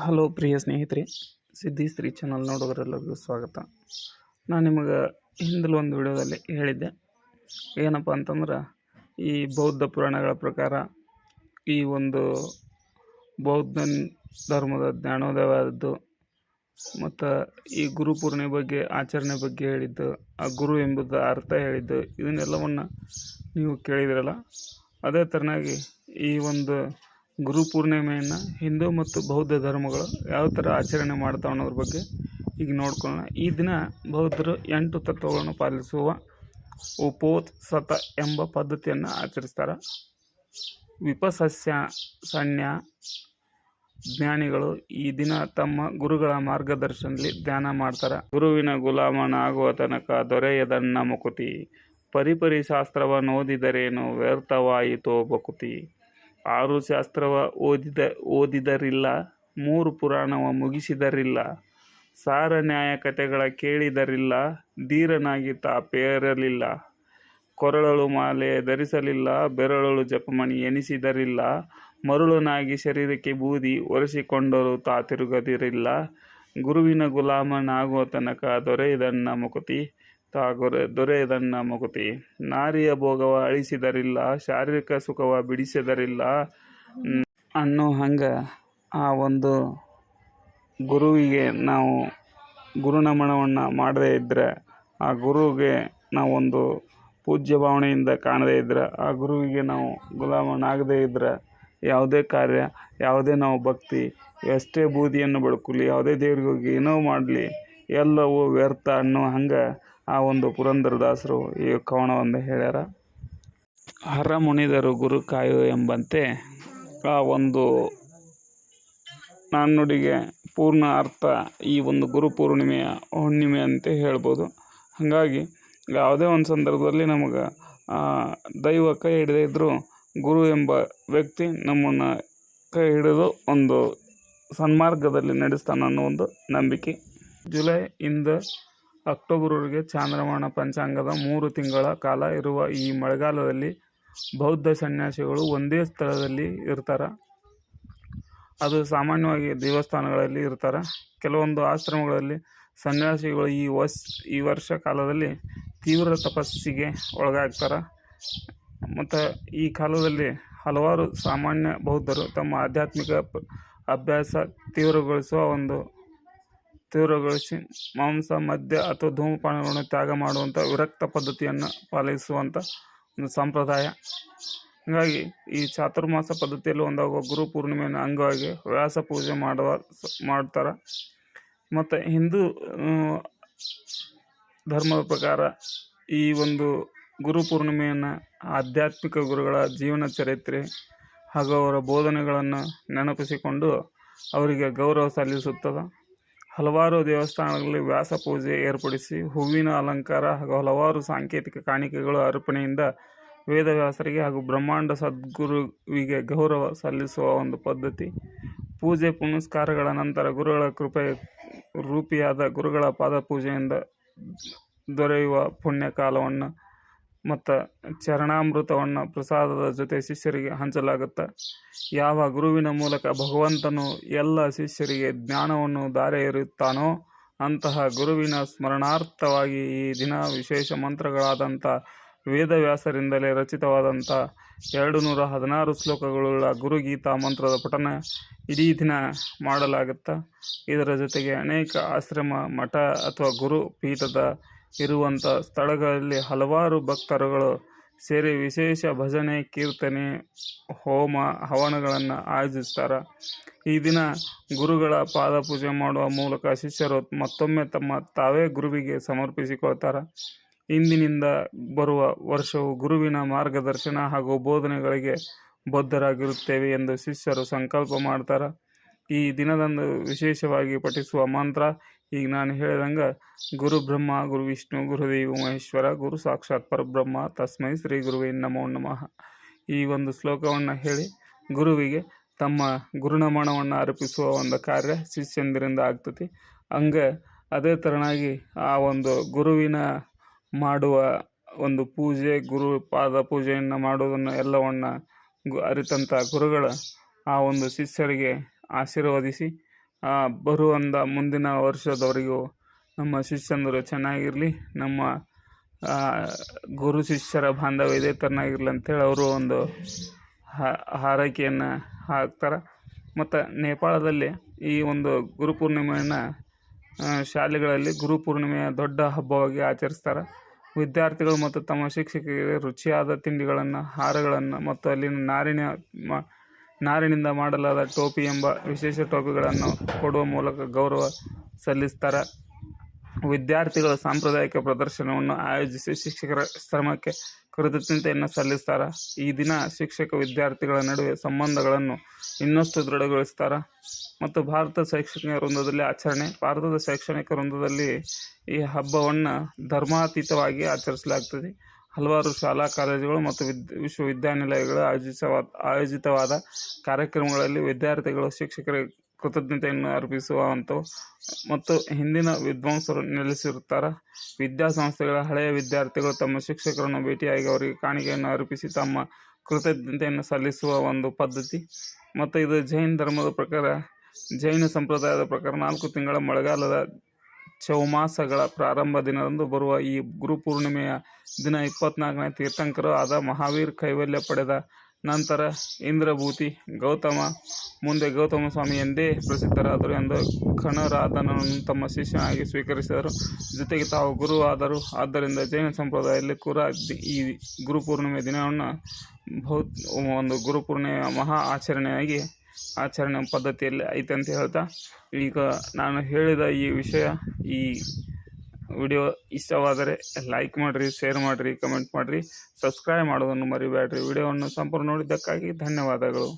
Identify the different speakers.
Speaker 1: Hello ಪ್ರಿಯ ಸ್ನೇಹಿತರೆ, ಸಿದ್ಧಿ Shri channel ನೋಡೋರೆಲ್ಲರಿಗೂ ಸ್ವಾಗತ. ನಾನು ನಿಮಗೆ ಹಿಂದಲು ಒಂದು ವಿಡಿಯೋದಲ್ಲಿ ಹೇಳಿದ್ದೆ. ಏನಪ್ಪ ಅಂತಂದ್ರೆ, ಈ ಬೌದ್ಧ ಪುರಾಣಗಳ ಪ್ರಕಾರ ಈ ಒಂದು ಬೌದ್ಧ ಧರ್ಮದ ಜ್ಞಾನೋದಯವಾದದ್ದು ಮತ್ತು ಈ ಗುರು ಪೂರ್ಣಿಮೆ ಬಗ್ಗೆ, ಆಚರಣೆ ಬಗ್ಗೆ ಹೇಳಿದ್ದು, ಆ ಗುರು ಎಂಬುದು ಅರ್ಥ ಹೇಳಿದ್ದು, ಇದನ್ನೆಲ್ಲವನ್ನು ನೀವು ಕೇಳಿದಿರಲ್ಲ. ಅದೇ ಥರನಾಗಿ ಈ ಒಂದು ಗುರು ಪೂರ್ಣಿಮೆಯನ್ನು ಹಿಂದೂ ಮತ್ತು ಬೌದ್ಧ ಧರ್ಮಗಳು ಯಾವ ಥರ ಆಚರಣೆ ಮಾಡ್ತಾವೆ ಅನ್ನೋದ್ರ ಬಗ್ಗೆ ಈಗ ನೋಡ್ಕೊಳ್ಳೋಣ. ಈ ದಿನ ಬೌದ್ಧರು ಎಂಟು ತತ್ವಗಳನ್ನು ಪಾಲಿಸುವ ಉಪೋತ್ ಸತ ಎಂಬ ಪದ್ಧತಿಯನ್ನು ಆಚರಿಸ್ತಾರೆ. ವಿಪಸಸ್ಯ ಸಣ್ಯ ಜ್ಞಾನಿಗಳು ಈ ದಿನ ತಮ್ಮ ಗುರುಗಳ ಮಾರ್ಗದರ್ಶನದಲ್ಲಿ ಧ್ಯಾನ ಮಾಡ್ತಾರೆ. ಗುರುವಿನ ಗುಲಾಮನ ಆಗುವ ತನಕ ದೊರೆಯದನ್ನ ಮುಕುತಿ. ಪರಿಪರಿ ಶಾಸ್ತ್ರವನ್ನು ಓದಿದರೇನು ವ್ಯರ್ಥವಾಯಿತೋ ಬಕುತಿ. ಆರು ಶಾಸ್ತ್ರವ ಓದಿದ, ಓದಿದರಿಲ್ಲ, ಮೂರು ಪುರಾಣವ ಮುಗಿಸಿದರಿಲ್ಲ, ಸಾರ ನ್ಯಾಯ ಕಥೆಗಳ ಕೇಳಿದರಿಲ್ಲ ಧೀರನಾಗಿ ತಾಪೇರಲಿಲ್ಲ ಕೊರಳಳು ಮಾಲೆ ಧರಿಸಲಿಲ್ಲ ಬೆರಳಲು ಜಪಮಣಿ ಎನಿಸಿದರಿಲ್ಲ, ಮರುಳನಾಗಿ ಶರೀರಕ್ಕೆ ಬೂದಿ ಒರೆಸಿಕೊಂಡರೂ ತಾ ತಿರುಗದಿರಿಲ್ಲ, ಗುರುವಿನ ಗುಲಾಮನಾಗುವ ತನಕ ದೊರೆಯದನ್ನ ಮುಕುತಿ. ತಾ ಗೊರೆ ದೊರೆಯದನ್ನ ಮಗುತಿ. ನಾರಿಯ ಭೋಗವ ಅಳಿಸಿದರಿಲ್ಲ, ಶಾರೀರಿಕ ಸುಖವ ಬಿಡಿಸಿದರಿಲ್ಲ. ಅನ್ನೋ ಹಂಗೆ ಆ ಒಂದು ಗುರುವಿಗೆ ನಾವು ಗುರುನಮನವನ್ನು ಮಾಡದೇ ಇದ್ದರೆ ಆ ಗುರುವಿಗೆ ನಾವೊಂದು ಪೂಜ್ಯ ಭಾವನೆಯಿಂದ ಕಾಣದೇ ಇದ್ದರೆ ಆ ಗುರುವಿಗೆ ನಾವು ಗುಲಾಮನಾಗದೇ ಇದ್ದರೆ ಯಾವುದೇ ಕಾರ್ಯ, ಯಾವುದೇ ನಾವು ಭಕ್ತಿ, ಎಷ್ಟೇ ಬೂದಿಯನ್ನು ಬಡ್ಕೊಲಿ, ಯಾವುದೇ ದೇವ್ರಿಗೆ ಹೋಗಿ ಏನೋ ಮಾಡಲಿ, ಎಲ್ಲವೂ ವ್ಯರ್ಥ ಅನ್ನೋ ಹಂಗೆ ಆ ಒಂದು ಪುರಂದರದಾಸರು ಈ ಕವನವನ್ನು ಹೇಳ್ಯಾರ. ಹರ ಮುನಿದರು ಗುರು ಕಾಯು ಎಂಬಂತೆ ಆ ಒಂದು ನಾಣ್ಣುಡಿಗೆ ಪೂರ್ಣ ಅರ್ಥ ಈ ಒಂದು ಗುರು ಪೂರ್ಣಿಮೆಯ ಹುಣ್ಣಿಮೆ ಅಂತ ಹೇಳ್ಬೋದು. ಹಾಗಾಗಿ ಯಾವುದೇ ಒಂದು ಸಂದರ್ಭದಲ್ಲಿ ನಮಗೆ ದೈವ ಕೈ ಹಿಡದೇ ಇದ್ದರೂ ಗುರು ಎಂಬ ವ್ಯಕ್ತಿ ನಮ್ಮನ್ನು ಕೈ ಹಿಡಿದು ಒಂದು ಸನ್ಮಾರ್ಗದಲ್ಲಿ ನಡೆಸ್ತಾನೆ ಅನ್ನೋ ಒಂದು ನಂಬಿಕೆ. ಜುಲೈ ಇಂದ ಅಕ್ಟೋಬರ್ವರೆಗೆ ಚಾಂದ್ರಮಾನ ಪಂಚಾಂಗದ ಮೂರು ತಿಂಗಳ ಕಾಲ ಇರುವ ಈ ಮಳೆಗಾಲದಲ್ಲಿ ಬೌದ್ಧ ಸನ್ಯಾಸಿಗಳು ಒಂದೇ ಸ್ಥಳದಲ್ಲಿ ಇರ್ತಾರೆ. ಅದು ಸಾಮಾನ್ಯವಾಗಿ ದೇವಸ್ಥಾನಗಳಲ್ಲಿ ಇರ್ತಾರೆ. ಕೆಲವೊಂದು ಆಶ್ರಮಗಳಲ್ಲಿ ಸನ್ಯಾಸಿಗಳು ಈ ವಸ್ ಈ ವರ್ಷ ಕಾಲದಲ್ಲಿ ತೀವ್ರ ತಪಸ್ಸಿಗೆ ಒಳಗಾಗ್ತಾರೆ. ಮತ್ತು ಈ ಕಾಲದಲ್ಲಿ ಹಲವಾರು ಸಾಮಾನ್ಯ ಬೌದ್ಧರು ತಮ್ಮ ಆಧ್ಯಾತ್ಮಿಕ ಅಭ್ಯಾಸ ತೀವ್ರಗೊಳಿಸುವ ಒಂದು ತೀವ್ರಗೊಳಿಸಿ ಮಾಂಸ, ಮದ್ಯ ಅಥವಾ ಧೂಮಪಾನಗಳನ್ನು ತ್ಯಾಗ ಮಾಡುವಂಥ ವಿರಕ್ತ ಪದ್ಧತಿಯನ್ನು ಪಾಲಿಸುವಂಥ ಒಂದು ಸಂಪ್ರದಾಯ. ಹಾಗಾಗಿ ಈ ಚಾತುರ್ಮಾಸ ಪದ್ಧತಿಯಲ್ಲಿ ಒಂದಾಗುವ ಗುರು ಪೂರ್ಣಿಮೆಯನ್ನು ಅಂಗವಾಗಿ ವ್ಯಾಸ ಪೂಜೆ ಮಾಡುವ ಮಾಡ್ತಾರೆ. ಮತ್ತು ಹಿಂದೂ ಧರ್ಮದ ಪ್ರಕಾರ ಈ ಒಂದು ಗುರು ಪೂರ್ಣಿಮೆಯನ್ನು ಆಧ್ಯಾತ್ಮಿಕ ಗುರುಗಳ ಜೀವನ ಚರಿತ್ರೆ ಹಾಗೂ ಅವರ ಬೋಧನೆಗಳನ್ನು ನೆನಪಿಸಿಕೊಂಡು ಅವರಿಗೆ ಗೌರವ ಸಲ್ಲಿಸುತ್ತದೆ. ಹಲವಾರು ದೇವಸ್ಥಾನಗಳಲ್ಲಿ ವ್ಯಾಸ ಪೂಜೆ ಏರ್ಪಡಿಸಿ ಹೂವಿನ ಅಲಂಕಾರ ಹಾಗೂ ಹಲವಾರು ಸಾಂಕೇತಿಕ ಕಾಣಿಕೆಗಳು ಅರ್ಪಣೆಯಿಂದ ವೇದವ್ಯಾಸರಿಗೆ ಹಾಗೂ ಬ್ರಹ್ಮಾಂಡ ಸದ್ಗುರುವಿಗೆ ಗೌರವ ಸಲ್ಲಿಸುವ ಒಂದು ಪದ್ಧತಿ. ಪೂಜೆ ಪುನಸ್ಕಾರಗಳ ನಂತರ ಗುರುಗಳ ಕೃಪೆ ರೂಪಿಯಾದ ಗುರುಗಳ ಪಾದಪೂಜೆಯಿಂದ ದೊರೆಯುವ ಪುಣ್ಯ ಕಾಲವನ್ನು ಮತ್ತು ಚರಣಾಮೃತವನ್ನು ಪ್ರಸಾದದ ಜೊತೆ ಶಿಷ್ಯರಿಗೆ ಹಂಚಲಾಗುತ್ತೆ, ಯಾವ ಗುರುವಿನ ಮೂಲಕ ಭಗವಂತನು ಎಲ್ಲ ಶಿಷ್ಯರಿಗೆ ಜ್ಞಾನವನ್ನು ದಾರೆ ಇರುತ್ತಾನೋ ಅಂತಹ ಗುರುವಿನ ಸ್ಮರಣಾರ್ಥವಾಗಿ ಈ ದಿನ ವಿಶೇಷ ಮಂತ್ರಗಳಾದಂಥ ವೇದವ್ಯಾಸರಿಂದಲೇ ರಚಿತವಾದಂಥ ಎರಡು ನೂರ ಹದಿನಾರು ಶ್ಲೋಕಗಳುಳ್ಳ ಗುರುಗೀತಾ ಮಂತ್ರದ ಪಠನ ಇಡೀ ದಿನ ಮಾಡಲಾಗುತ್ತೆ, ಇದರ ಜೊತೆಗೆ ಅನೇಕ ಆಶ್ರಮ ಮಠ ಅಥವಾ ಗುರು ಪೀಠದ ಇರುವಂಥ ಸ್ಥಳಗಳಲ್ಲಿ ಹಲವಾರು ಭಕ್ತರುಗಳು ಸೇರಿ ವಿಶೇಷ ಭಜನೆ, ಕೀರ್ತನೆ, ಹೋಮ, ಹವನಗಳನ್ನು ಆಯೋಜಿಸ್ತಾರೆ. ಈ ದಿನ ಗುರುಗಳ ಪಾದಪೂಜೆ ಮಾಡುವ ಮೂಲಕ ಶಿಷ್ಯರು ಮತ್ತೊಮ್ಮೆ ತಮ್ಮ ತಾವೇ ಗುರುವಿಗೆ ಸಮರ್ಪಿಸಿಕೊಳ್ತಾರೆ. ಇಂದಿನಿಂದ ಬರುವ ವರ್ಷವು ಗುರುವಿನ ಮಾರ್ಗದರ್ಶನ ಹಾಗೂ ಬೋಧನೆಗಳಿಗೆ ಬದ್ಧರಾಗಿರುತ್ತೇವೆ ಎಂದು ಶಿಷ್ಯರು ಸಂಕಲ್ಪ ಮಾಡ್ತಾರೆ. ಈ ದಿನದಂದು ವಿಶೇಷವಾಗಿ ಪಠಿಸುವ ಮಂತ್ರ ಈಗ ನಾನು ಹೇಳಿದಂಗೆ ಗುರು ಬ್ರಹ್ಮ, ಗುರು ವಿಷ್ಣು ಗುರುದೇವ ಮಹೇಶ್ವರ, ಗುರು ಸಾಕ್ಷಾತ್ ಪರಬ್ರಹ್ಮ, ತಸ್ಮೈ ಶ್ರೀ ಗುರುವೇ ನಮೋ ನಮಃ. ಈ ಒಂದು ಶ್ಲೋಕವನ್ನು ಹೇಳಿ ಗುರುವಿಗೆ ತಮ್ಮ ಗುರುನಮನವನ್ನು ಅರ್ಪಿಸುವ ಒಂದು ಕಾರ್ಯ ಶಿಷ್ಯಂದಿರಿಂದ ಆಗ್ತತಿ. ಹಂಗೆ ಅದೇ ಥರನಾಗಿ ಆ ಒಂದು ಗುರುವಿನ ಮಾಡುವ ಒಂದು ಪೂಜೆ, ಗುರು ಪಾದ ಪೂಜೆಯನ್ನು ಮಾಡುವುದನ್ನು ಎಲ್ಲವನ್ನು ಗು ಅರಿತಂಥ ಗುರುಗಳ ಆ ಒಂದು ಶಿಷ್ಯರಿಗೆ ಆಶೀರ್ವದಿಸಿ ಆ, ಬರುವಂದ ಮುಂದಿನ ವರ್ಷದವರೆಗೂ ನಮ್ಮ ಶಿಷ್ಯಂದರು ಚೆನ್ನಾಗಿರಲಿ. ನಮ್ಮ ಗುರು ಶಿಷ್ಯರ ಬಾಂಧವ್ಯ ಇದೇ ಥರನಾಗಿರಲಿ ಅಂತೇಳಿ ಅವರು ಒಂದು ಹಾರೈಕೆಯನ್ನು ಹಾಕ್ತಾರೆ. ಮತ್ತು ನೇಪಾಳದಲ್ಲಿ ಈ ಒಂದು ಗುರುಪೂರ್ಣಿಮೆಯನ್ನು ಶಾಲೆಗಳಲ್ಲಿ ಗುರುಪೂರ್ಣಿಮೆಯ ದೊಡ್ಡ ಹಬ್ಬವಾಗಿ ಆಚರಿಸ್ತಾರೆ. ವಿದ್ಯಾರ್ಥಿಗಳು ಮತ್ತು ತಮ್ಮ ಶಿಕ್ಷಕರಿಗೆ ರುಚಿಯಾದ ತಿಂಡಿಗಳನ್ನು ಹಾರಗಳನ್ನು ಮತ್ತು ಅಲ್ಲಿನ ನಾರಿನ ನಾರಿನಿಂದ ಮಾಡಲಾದ ಟೋಪಿ ಎಂಬ ವಿಶೇಷ ಟೋಪಿಗಳನ್ನು ಕೊಡುವ ಮೂಲಕ ಗೌರವ ಸಲ್ಲಿಸ್ತಾರೆ. ವಿದ್ಯಾರ್ಥಿಗಳ ಸಾಂಪ್ರದಾಯಿಕ ಪ್ರದರ್ಶನವನ್ನು ಆಯೋಜಿಸಿ ಶಿಕ್ಷಕರ ಶ್ರಮಕ್ಕೆ ಕೃತಜ್ಞತೆಯನ್ನು ಸಲ್ಲಿಸ್ತಾರೆ. ಈ ದಿನ ಶಿಕ್ಷಕ ವಿದ್ಯಾರ್ಥಿಗಳ ನಡುವೆ ಸಂಬಂಧಗಳನ್ನು ಇನ್ನಷ್ಟು ದೃಢಗೊಳಿಸ್ತಾರೆ. ಮತ್ತು ಭಾರತ ಶೈಕ್ಷಣಿಕ ವೃಂದದಲ್ಲಿ ಆಚರಣೆ, ಭಾರತದ ಶೈಕ್ಷಣಿಕ ವೃಂದದಲ್ಲಿ ಈ ಹಬ್ಬವನ್ನು ಧರ್ಮಾತೀತವಾಗಿ ಆಚರಿಸಲಾಗ್ತದೆ. ಹಲವಾರು ಶಾಲಾ ಕಾಲೇಜುಗಳು ಮತ್ತು ವಿದ್, ವಿಶ್ವವಿದ್ಯಾನಿಲಯಗಳು ಆಯೋಜಿಸವಾದ ಆಯೋಜಿತವಾದ ಕಾರ್ಯಕ್ರಮಗಳಲ್ಲಿ ವಿದ್ಯಾರ್ಥಿಗಳು ಶಿಕ್ಷಕರಿಗೆ ಕೃತಜ್ಞತೆಯನ್ನು ಅರ್ಪಿಸುವಂಥವು ಮತ್ತು ಹಿಂದಿನ ವಿದ್ವಾಂಸರು ನೆಲೆಸಿರುತ್ತಾರೆ. ವಿದ್ಯಾಸಂಸ್ಥೆಗಳ ಹಳೆಯ ವಿದ್ಯಾರ್ಥಿಗಳು ತಮ್ಮ ಶಿಕ್ಷಕರನ್ನು ಭೇಟಿಯಾಗಿ ಅವರಿಗೆ ಕಾಣಿಕೆಯನ್ನು ಅರ್ಪಿಸಿ ತಮ್ಮ ಕೃತಜ್ಞತೆಯನ್ನು ಸಲ್ಲಿಸುವ ಒಂದು ಪದ್ಧತಿ ಮತ್ತು ಇದು ಜೈನ ಧರ್ಮದ ಪ್ರಕಾರ, ಜೈನ ಸಂಪ್ರದಾಯದ ಪ್ರಕಾರ ನಾಲ್ಕು ತಿಂಗಳ ಮಳೆಗಾಲದ ಚೌಮಾಸಗಳ ಪ್ರಾರಂಭ ದಿನದಂದು ಬರುವ ಈ ಗುರುಪೂರ್ಣಿಮೆಯ ದಿನ ಇಪ್ಪತ್ನಾಲ್ಕನೇ ತೀರ್ಥಂಕರು ಆದ ಮಹಾವೀರ್ ಕೈವಲ್ಯ ಪಡೆದ ನಂತರ ಇಂದ್ರಭೂತಿ ಗೌತಮ ಮುಂದೆ ಗೌತಮ ಸ್ವಾಮಿ ಎಂದೇ ಪ್ರಸಿದ್ಧರಾದರು ಎಂದು ಕಣರಾಧನನ್ನು ತಮ್ಮ ಶಿಷ್ಯನಾಗಿ ಸ್ವೀಕರಿಸಿದರು. ಜೊತೆಗೆ ತಾವು ಗುರು ಆದರು. ಆದ್ದರಿಂದ ಜೈನ ಸಂಪ್ರದಾಯದಲ್ಲಿ ಕೂಡ ಈ ಗುರುಪೂರ್ಣಿಮೆ ದಿನವನ್ನು ಬಹು ಒಂದು ಗುರುಪೂರ್ಣಿಮೆಯ ಮಹಾ ಆಚರಣೆಯಾಗಿ ಆಚರಣೆ ಪದ್ಧತಿಯಲ್ಲಿ ಐತೆ ಅಂತ ಹೇಳ್ತಾ, ಈಗ ನಾನು ಹೇಳಿದ ಈ ವಿಷಯ, ಈ ವಿಡಿಯೋ ಇಷ್ಟವಾದರೆ ಲೈಕ್ ಮಾಡಿರಿ ಶೇರ್ ಮಾಡಿರಿ ಕಮೆಂಟ್ ಮಾಡಿರಿ ಸಬ್ಸ್ಕ್ರೈಬ್ ಮಾಡೋದನ್ನು ಮರಿಬೇಡ್ರಿ. ವಿಡಿಯೋವನ್ನು ಸಂಪೂರ್ಣ ನೋಡಿದ್ದಕ್ಕಾಗಿ ಧನ್ಯವಾದಗಳು.